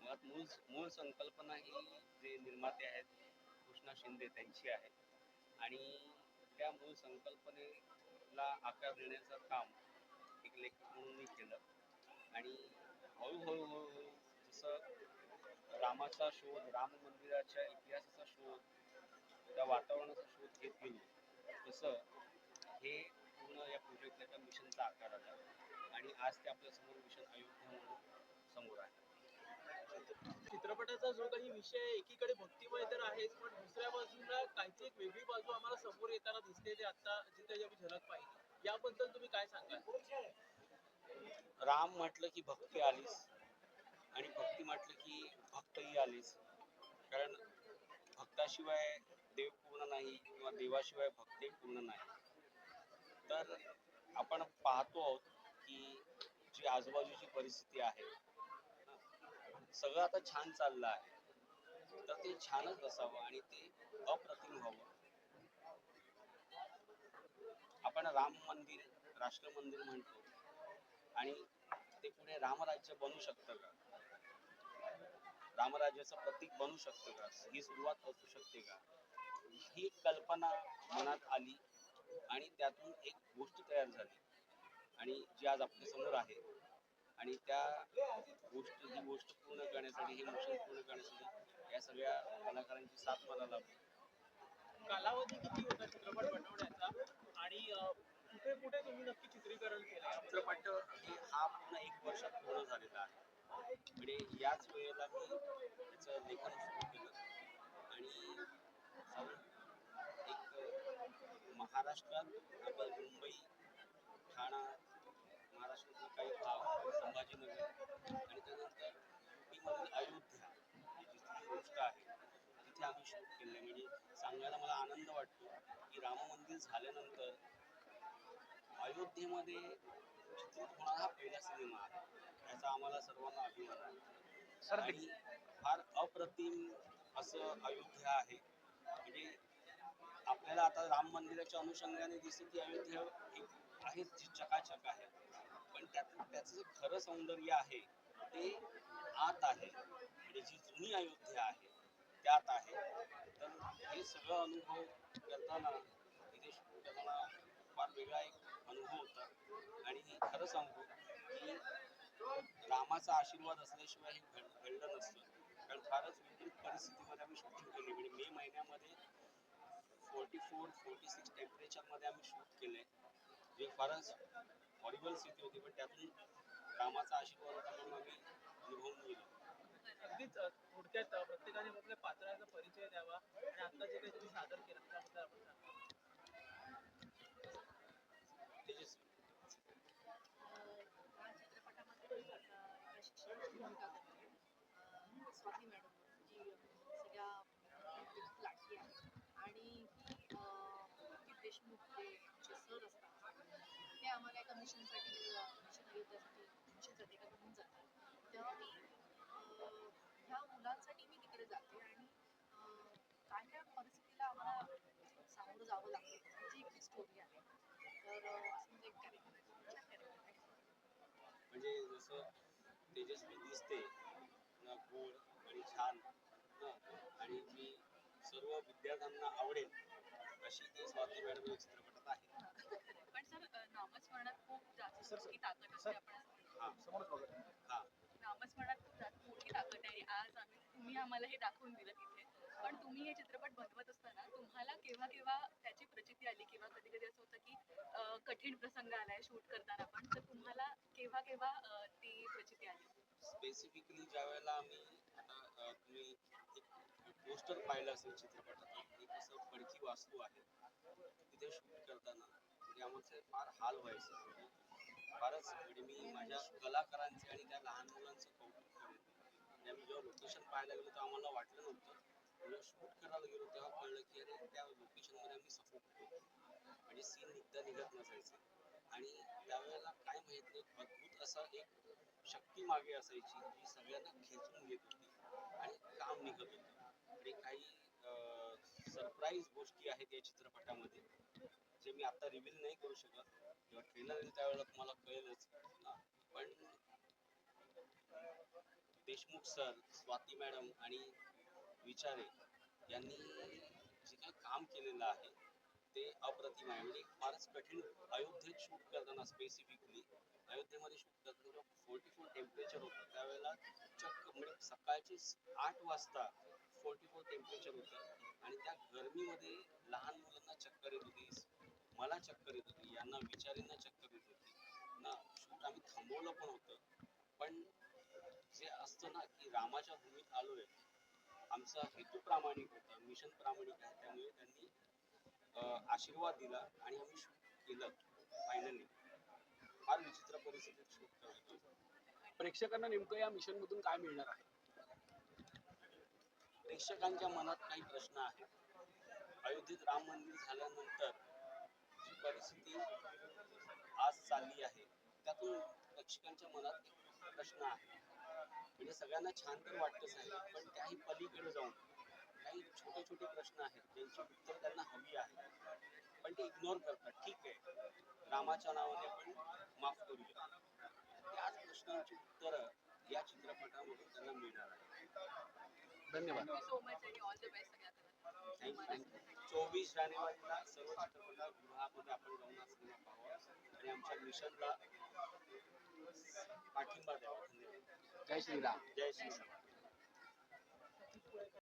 मुळात मूळ मूळ संकल्पना ही जे निर्माते आहेत कृष्णा शिंदे त्यांची आहे. आणि त्या मूळ संकल्पनेला आकार देण्याचं काम एक लेखक म्हणून मी केलं. आणि हळूहळू हळूहळू जसं रामाचा शोध राम मंदिराच्या इतिहासाचा शोध त्या वातावरणाचा शोध घेत गेलो तसं हे त्या मिशनचा आकार आला आणि आज ते आपल्यासमोर मिशन अयोध्या म्हणून समोर आहे. चित्रपटाचा जो काही विषय एकीकडे भक्तिमय तर आहेच पण दुसऱ्या बाजूला काहीची एक वेगळी बाजू आम्हाला समोर येताना दिसते ते आता जिथे आम्ही झलक पाहिली. याबद्दल तुम्ही काय सांगाल? राम म्हटलं की भक्ती आलीच आणि भक्ती म्हटलं की भक्तही आलीच. कारण भक्ताशिवाय देव पूर्ण नाही किंवा देवाशिवाय भक्ती पूर्ण नाही. तर आपण पाहतो आहोत की जी आजूबाजूची परिस्थिती आहे सगळं आता छान चाललं आहे. तर ते छानच असावं आणि ते अप्रतिम व्हावं. आपण राम मंदिर राष्ट्र मंदिर म्हणतो. आणि ते पुढे रामराज्य बनू शकतं का? रामराज्याचं प्रतीक बनू शकतं का? ही सुरुवात असू शकते का? ही कल्पना मनात आली आणि त्यातून एक गोष्ट तयार झाली. आणि जी आज आपल्यासमोर आहे. आणि त्या गोष्ट ही गोष्ट पूर्ण करण्यासाठी हे मिशन पूर्ण करण्यासाठी या सगळ्या कलाकारांची साथ मला लाभली. कालावधी किती होता चित्रपट बनवण्याचा? आणि कुठे कुठे तुम्ही नक्की चित्रीकरण केलं? चित्रपट हा पूर्ण एक वर्षात पूर्ण झालेला आहे. म्हणजे याच वेळेला मी त्याचं लेखन सुरू केलं आणि साधारण एक महाराष्ट्रात आपलं मुंबई ठाणा महाराष्ट्रातले काही भाग संभाजीनगर आणि त्यानंतर यूपीमधील अयोध्या जिथली गोष्ट आहे तिथे आम्ही शूट केलं म्हणजे सांगायला मला आनंद वाटतो की राम मंदिर झाल्यानंतर अयोध्येमध्ये चित्रित होणारा हा पहिला सिनेमा आहे याचा आम्हाला सर्वांना अभिमान आहे. आणि फार अप्रतिम असं अयोध्या आहे. म्हणजे आपल्याला आता राम मंदिराच्या अनुषंगाने दिसते की अयोध्या एक आहे जी चकाचक आहे. पण त्यात त्याचं जे खरं सौंदर्य आहे ते आत आहे. म्हणजे जी जुनी अयोध्या आहे त्यात आहे. तर हे सगळं अनुभव करताना तिथे करताना फार वेगळा एक अनुभव होता. आणि खरं सांगू की रामाचा आशीर्वाद असल्याशिवाय हे घड घडलं नसतं. कारण फारच विपरीत परिस्थितीमध्ये आम्ही शूटिंग केली. म्हणजे फोर्टी फोर फोर्टी सिक्स टेम्परेचरमध्ये आम्ही शूट केले जे फारच हॉरिबल स्थिती होती पण त्यातून कामाचा आशीर्वाद होता म्हणून आम्ही अनुभवून गेलो. अगदीच अ, थोडक्यात अ, प्रत्येकाने आपल्या पात्राचा परिचय द्यावा आणि आता जे काही तुम्ही सादर केलं त्याबद्दल आपण सांगा तेजस्वी या चित्रपटामध्ये मी अ, एका शिक्षकाची भूमिका करते अ, स्वाती मॅडम जी सगळ्या मुलींची लाडकी आहे आणि ही अ, अंकित देशमुख जे आमचे सर असतात ते आम्हाला एका मिशनसाठी मिशन अयोध्यासाठी मिशनसाठी एका घेऊन जातात. तेव्हा मी ह्या मुलांसाठी मी तिकडे जाते आणि काय काय परिस्थितीला आम्हाला सामोरं जावं लागतं त्याची एक स्टोरी आहे तर असं म्हणजे एक कॅरेक्टर आहे छान कॅरेक्टर आहे. म्हणजे जसं तेजस्वी दिसते ना गोड आणि छान आणि जी सर्व विद्यार्थ्यांना आवडेल अशी ती स्वाती मॅडम चित्रपट चित्रपटात आहे पण सर अ, नामस्मरणात खूप जास्त मोठी ताकद असते आपण असं म्हणतो. हा. हा नामस्मरणात खूप जास्त मोठी ताकद आहे. आज आम्ही तुम्ही आम्हाला हे दाखवून दिलं तिथे. पण तुम्ही हे चित्रपट बनवत असताना तुम्हाला केव्हा केव्हा त्याची प्रचिती आली? किंवा कधी कधी असं होतं की कठीण प्रसंग आलाय शूट करताना पण तर तुम्हाला केव्हा केव्हा ती प्रचिती आली? स्पेसिफिकली ज्या वेळेला आम्ही आता तुम्ही एक पोस्टर पाहिलं असेल चित्रपटात एक असं पडकी वास्तू आहे तिथे शूट करताना. म्हणजे आमचे फार हाल व्हायचे. फारच म्हणजे मी माझ्या कलाकारांचे आणि त्या लहान मुलांचं कौतुक करेन त्यामुळे जेव्हा लोकेशन पाहायला गेलो तेव्हा आम्हाला वाटलं नव्हतं. जेव्हा शूट करायला गेलो तेव्हा कळलं की अरे त्या लोकेशनमध्ये आम्ही सपोर्ट होतो म्हणजे सीन निघता निघत नसायचे. आणि त्यावेळेला काय माहीत नाही अद्भुत असा एक शक्ती मागे असायची जी सगळ्यांना खेचून घेत होती आणि काम निघत होतं. आणि काही सरप्राईज गोष्टी आहेत या चित्रपटामध्ये. जे मी आता रिव्हील नाही करू शकत किंवा ट्रेलर येईल त्यावेळेला तुम्हाला कळेलच. पण देशमुख सर स्वाती मॅडम आणि विचारे यांनी जे काही काम केलेलं आहे ते अप्रतिम आहे. म्हणजे फारच कठीण अयोध्येत शूट करताना स्पेसिफिकली अयोध्येमध्ये शूट करताना फोर्टी फोर टेम्परेचर होतं. त्यावेळेला चक्क म्हणजे सकाळचे आठ वाजता फोर्टी फोर टेम्परेचर मला चक्कर येत होती यांना विचारींना चक्कर येत होती. ना शूट आम्ही थांबवलं पण होतं. पण जे असतं ना की रामाच्या भूमीत आलोय आमचा हेतू प्रामाणिक होता मिशन प्रामाणिक आहे त्यामुळे त्यांनी आशीर्वाद दिला आणि आम्ही शूट केलं फायनली फार विचित्र परिस्थितीत शूट करतो प्रेक्षकांना नेमकं या मिशन मधून काय मिळणार आहे? प्रेक्षकांच्या मनात काही प्रश्न आहेत. अयोध्येत राम मंदिर झाल्यानंतर परिस्थिती आज चालली आहे. त्यातून प्रेक्षकांच्या मनात एक प्रश्न आहे. म्हणजे सगळ्यांना छान तर वाटतच आहे पण त्याही पलीकडे जाऊन काही छोटे छोटे प्रश्न आहेत ज्यांची उत्तर त्यांना हवी आहे पण ते इग्नोर करतात. ठीक आहे. रामाच्या नावाने पण माफ करूया. त्याच प्रश्नांची उत्तरं या चित्रपटामधून त्यांना मिळणार आहे धन्यवाद. चोवीस जानेवारीला सर्व चित्रपटगृहामध्ये आपण जाऊन हा सिनेमा पाहावा. आणि आमच्या मिशनला पाठिंबा द्यावा. धन्यवाद. जय श्रीराम. जय श्रीराम.